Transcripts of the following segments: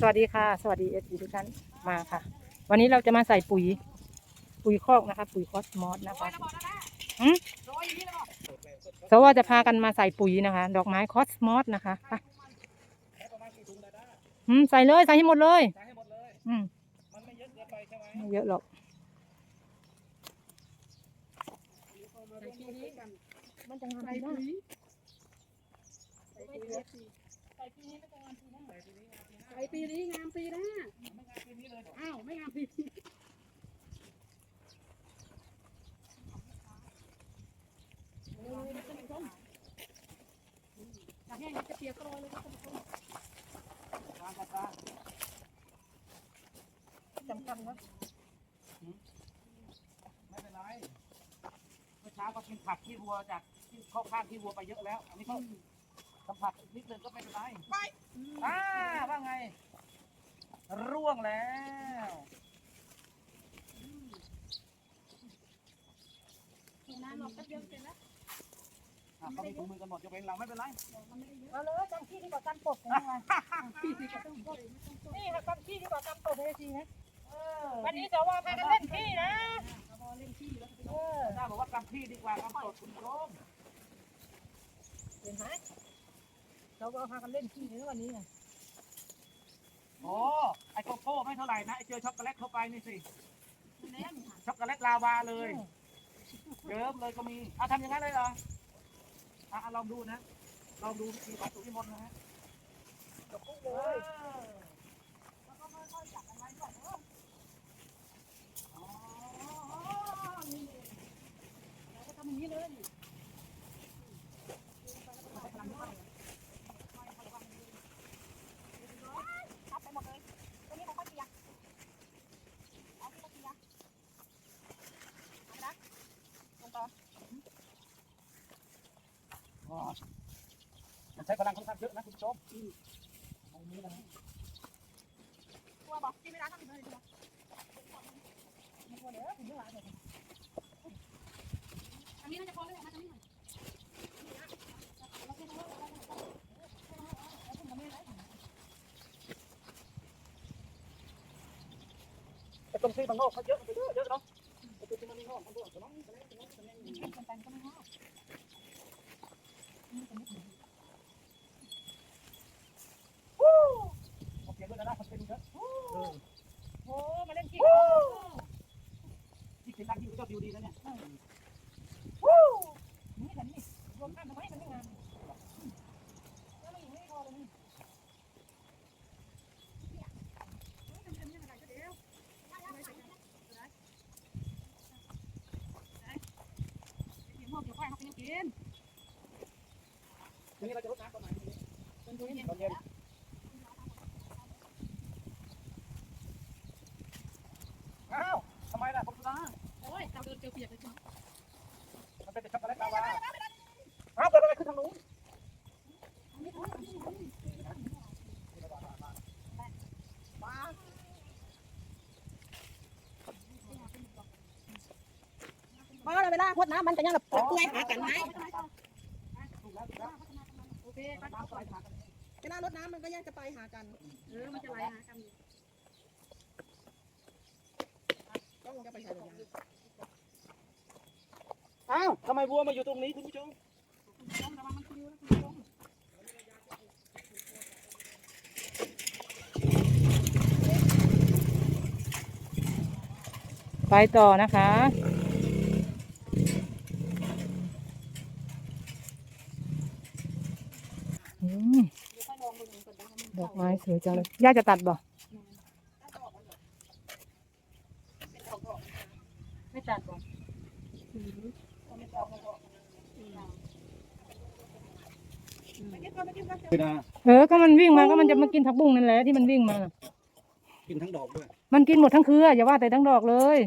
สวัสดีค่ะ สวัสดีเอฟีทุกท่านมาค่ะ วันนี้เราจะมาใส่ปุ๋ย ปุ๋ยคอกนะคะ ปุ๋ยคอสมอสนะคะหืมเพราะว่าจะพากันมาใส่ปุ๋ยนะคะ ดอกไม้คอสมอสนะคะไปอืมใส่เลยใส่ให้หมดเลยใช้ให้หมดเลยอืมมันไม่เยอะเกินไปใช่ไหมไม่เยอะหรอกมันจะงามดีนะ ใส่ปีนี้งามปีหน้าไม่งานปีนี้เลยอ้าวไม่งามปีนี้จะแห้งจะเปียกก็รอเลยครับตามตามสำคัญนะไม่เป็นไรเมื่อเช้าก็กินผักที่วัวจากที่ข้าข้างที่วัวไปเยอะแล้ว อันนี้ก็ สัมผัสอีกนิดนึงก็ไม่เป็นไรไปอ่าว่าไง ร่วงแล้วน้ำเราก็เยอะเสร็จแล้วอะเขามีถุงมือกันหมดยกเว้นเราไม่เป็นไรเอาเลยจำที่ดีกว่าจำตดนะปีนี้ก็ต้องบ่อยนี่ค่ะจำที่ดีกว่าจำตดเลยทีนะวันนี้สวพากันเล่นที่นะพอเล่นที่แล้วเออถ้าบอกว่ากำพี่ดีกว่ากำตดคุณโยมเห็นไหม สวพากันเล่นที่ในวันนี้ไงโอ้ไอโกโก้ไม่เท่าไหร่นะไอเจอช็อกโกแลตเข้าไปนี่สิแล้วช็อกโกแลตลาวาเลยเยิ้มเลยก็มีอะทำอย่างนั้นเลยเหรออะอะลองดูนะลองดูวิธีของสุวิมลนะฮะเลย ก็ทำอย่างนี้เลย อ๋อ มันใช้พลังค่อนข้างเยอะนะคุณผู้ชมตรงนี้นะฮะกลัวบอกที่ไม่ร้านทำเลยมีคนเด้อคุณเมื่อไหร่เนี่ยอันนี้น่าจะพอเลยนะทำนี่หน่อยแต่ตรงที่บางโลกเขาเยอะไปเยอะเยอะเนาะไอ้ตัวที่มันมีห้องมันด้วยเนาะ โอเคด้วยนะนะมันเป็นเยอะเออโอ้มาเล่นกี่ ที่เป็นรักที่เจ้าดิวดีนะเนี่ย นี่แต่นี่รวมกันทำไมมันไม่งามแล้วมันยังไม่พอเลยนี่ เดี๋ยวหม้อเดี๋ยวไฟเขาไปยังกิน ทีนี้เราจะลดน้ำตอนไหนเป็นตัวเย็นตอนเย็นอ้าวทำไมล่ะคุณสุดาโอ้ยเราเดินเจอเปียกเลยจ้ะมันเป็นช็อกโกแลตลาวาอ้าวเกิดอะไรขึ้นทางนู้นพอแล้วเวลาพดน้ำมันจะยังแบบเปื่อยหากันไหม ถูกแล้วถูกแล้ว โอ เคก็น้ำไหลผ่านกันเวลารดน้ำมันก็ยังจะไปหากันเออมันจะไหลหากันต้องจะไปใช้เลยอ้าวทำไมวัวมาอยู่ตรงนี้คุณผู้ชมต้องระวังมันคิวนะคุณผู้ชมไปต่อนะคะอืม เดี๋ยวค่อยลองดูหนึ่งก่อนนะมัน ดอกไม้สวยจังเลยย่าจะตัดบ่ไม่ตัดบ่คือนะเออก็มันวิ่งมาก็มันจะมากินผักบุ้งนั่นแหละที่มันวิ่งมากินทั้งดอกด้วยมันกินหมดทั้งเครืออย่าว่าแต่ทั้งดอกเลย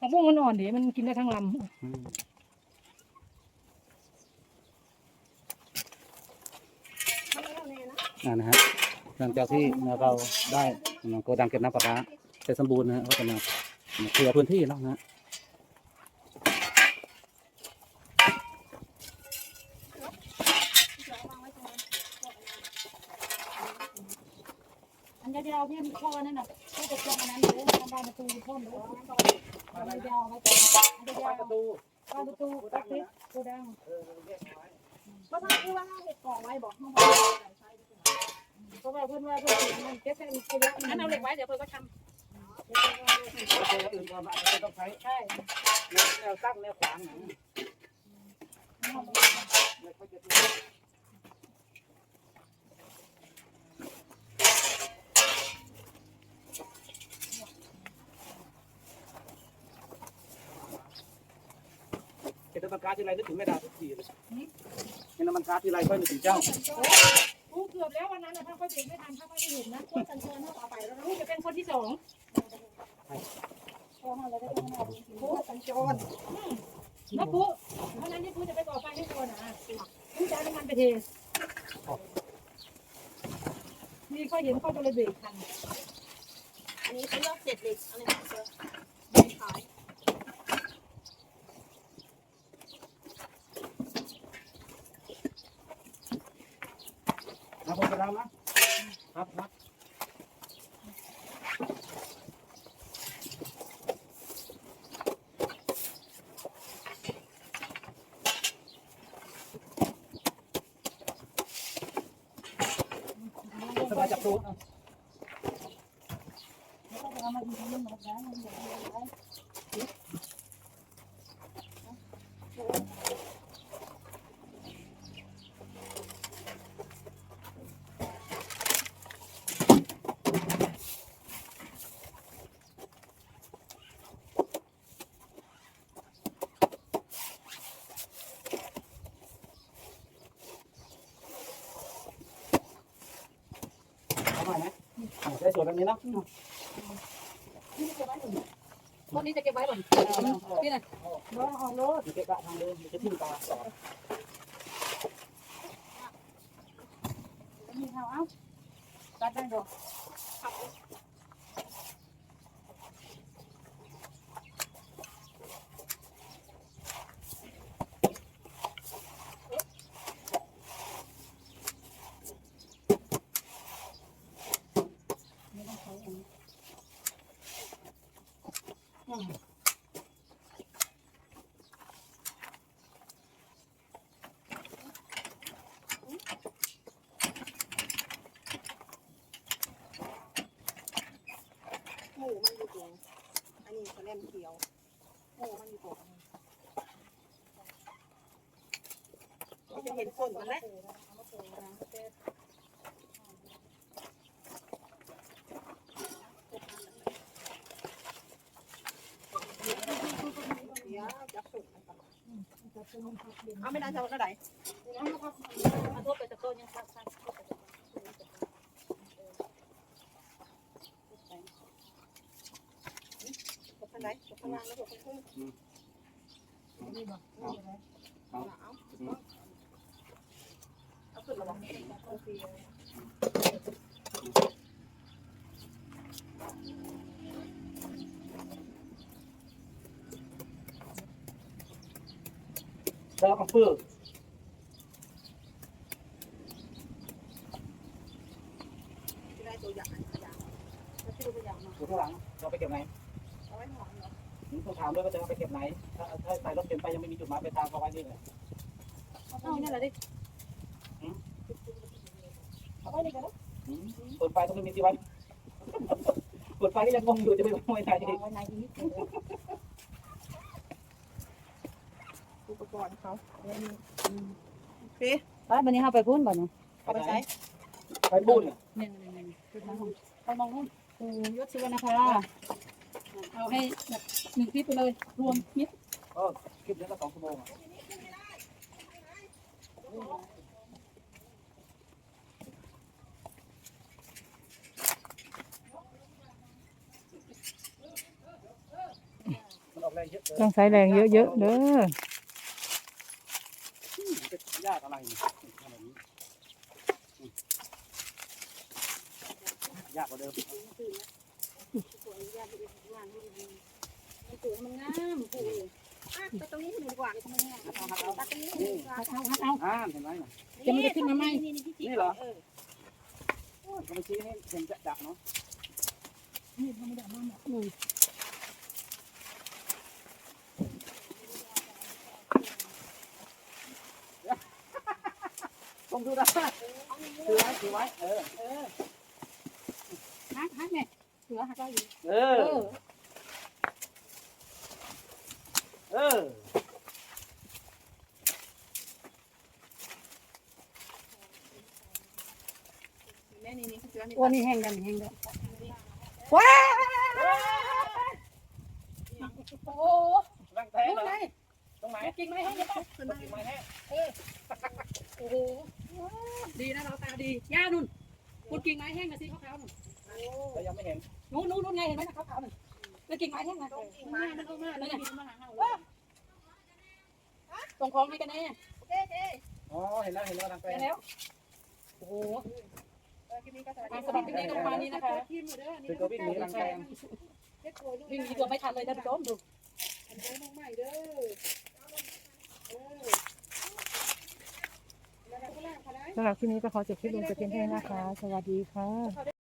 ผักบุ้งมันอ่อนเดี๋ยวมันกินได้ทั้งลำนั่น นะฮะหลังจากที่เราได้โกดังเก็บน้ำปลาร้าเสร็จสมบูรณ์นะฮะก็จะมาเคลียร์พื้นที่แล้วนะฮะอันยาวพี่พ่อนั่นน่ะพี่จะจองอันนั้นเลยทำบานประตูพ่นเลยอันยาวไว้ก่อนอันยาวประตูบานประตูก็ติดกูดังเออแยกไว้ก็ทำคือว่าเห็ดกล่องไว้บอกห้อง ก็ว่าเพื่อนว่าเพื่อนมันเก็บเป็นกูแล้วงั้นเอาเหล็กไว้เดี๋ยวเพื่อนก็ทำโอเคอื่นก่อนอาจจะต้องใช้ใช่แนวตั้งแนวขวางหนังแล้วก็จะดูเห็นน้ำมันก๊าซที่ไรนึกถึงไม่ได้ทุกทีเลยเห็นน้ำมันก๊าซที่ไรก็นึกถึงเจ้า กูเกือบแล้ววันนั้นนะถ้าเขาเด็กไม่ทันถ้าเขาไม่เห็นนะพวกสัญเชิญเขาต่อไปแล้วลูกจะเป็นคนที่สองพวกสัญจรแล้วปุ๊วันนั้นที่ปุ๊จะไปก่อไฟให้ก่อนนะปุ๊จะเอาน้ำมันไปเทนี่เขาเห็นเขาก็เลยเบรกทันอันนี้เขาเลือกเศษเหล็กอะไรนะเจอขาย นะผมจะทำนะครับครับ สบายจับตัวอะ เอามาดูที่หมดแล้วมันเดี๋ยวเอาไว้ เอาใหม่ไหมอะได้ สวยแบบนี้เนาะนี่จะไว้หรือต้นนี้จะเก็บไว้หรือนี่นะว่าออกรถอยู่เกะกะทางเดินมันจะทิ่มตาต่อมีเท้าเอ้าตัดได้ดอก หมูมันอยู่ตรงอันนี้เขาเล่มเขียวหมูมันอยู่ตรง ป่นมันไหมเดี๋ยวจะสุกมันก่อาไม่นานจะเอาเท่าไหร่เอาโทษไปตะโกนยังสั้นๆสุกเท่าไหร่สุกข้างล่างแล้วกข้างขึ้นนี่บอก เอาเอาเอาขึ้นมาบอที่ได้ตัวอย่างอันตัวอย่างแล้วที่ดูตัวอย่างมาอยู่ข้างหลังเราไปเก็บไหนเอาไว้หอมเหรอผมต้องถามด้วยว่าจะเอาไปเก็บไหน ถ้าถ้าใส่รถเข็นไปยังไม่มีจุดหมายไปตามเขาไว้นี่เลย เอาเนี่ยแหละดิเอาไว้ เปิดไฟต้องไม่มีที่ไว้เปิดไฟก็ยังงงอยู่จะไปไว้ไหนอีกไว้ในนี้อุปกรณ์เขาโอเคไปวันนี้เราไปพุ่นก่อนนะเอาไปใช้ไฟบุ้นเนี่ยเนี่ยเนี่ยจุดนั้นของเรามองนู่นโอ้ยศสุวรรณภาเอาให้แบบหนึ่งคลิปไปเลย รวมมิดก็คลิปนี้ก็สองชั่วโมงอะมันออกแรงเยอะเกิน ต้องใช้แรงเยอะๆเด้อจะยากอะไรเนี่ยทำแบบนี้อืมยากกว่าเดิมสวยยากดีงานดีมันปลูกมันงามปลูกอะไปตรงนี้ดีกว่าทำไมเนี่ยเอาเอาตัดตรงนี้ดีกว่าเอาเอาเอาอ่าเห็นไหมน่ะจะมันจะขึ้นมาไหมนี่นี่ที่นี่เหรอเออเไปชี้ให้เห็นจะจับเนาะนี่มันไม่ได้มาหมดต ดูได้ถือไว้ถือไว้เออฮักฮักเนี่ยเสือฮักได้อยู่เออ เออแม่นี่นี่เสือนี่ตัวนี้แห้งกันแห้งกันโอ้รังแท้ลูกเหรอไหนตรงไหนกินไหมให้งไงตรงไหนแท้โอ้โหดีนะเราตาดีย่านุ่นคุณกิ่งไม้แห้งนะสิขาวๆนุ่นแต่ยังไม่เห็นนู้นนู้นนู้นไงเห็นไหมนะขาวๆนุ่นแล้วกิ่งไม้แห้งนะกิ่งไม้มันเข้ามาแล้วเนี่ยส่งของให้กันแน่อ๋อเห็นแล้วเห็นแล้วรังแท้ไปแล้วโอ้โหมาสำหรับคลิปนี้ก็ประมาณนี้นะคะคือตัววิ่งหนีรังแท้วิ่งหนีเกือบไม่ทันเลยท่านผู้ชมดู สำหรับคลิปนี้ก็ขอจบคลิปลงแต่เพียงเท่านี้นะคะ สวัสดีค่ะ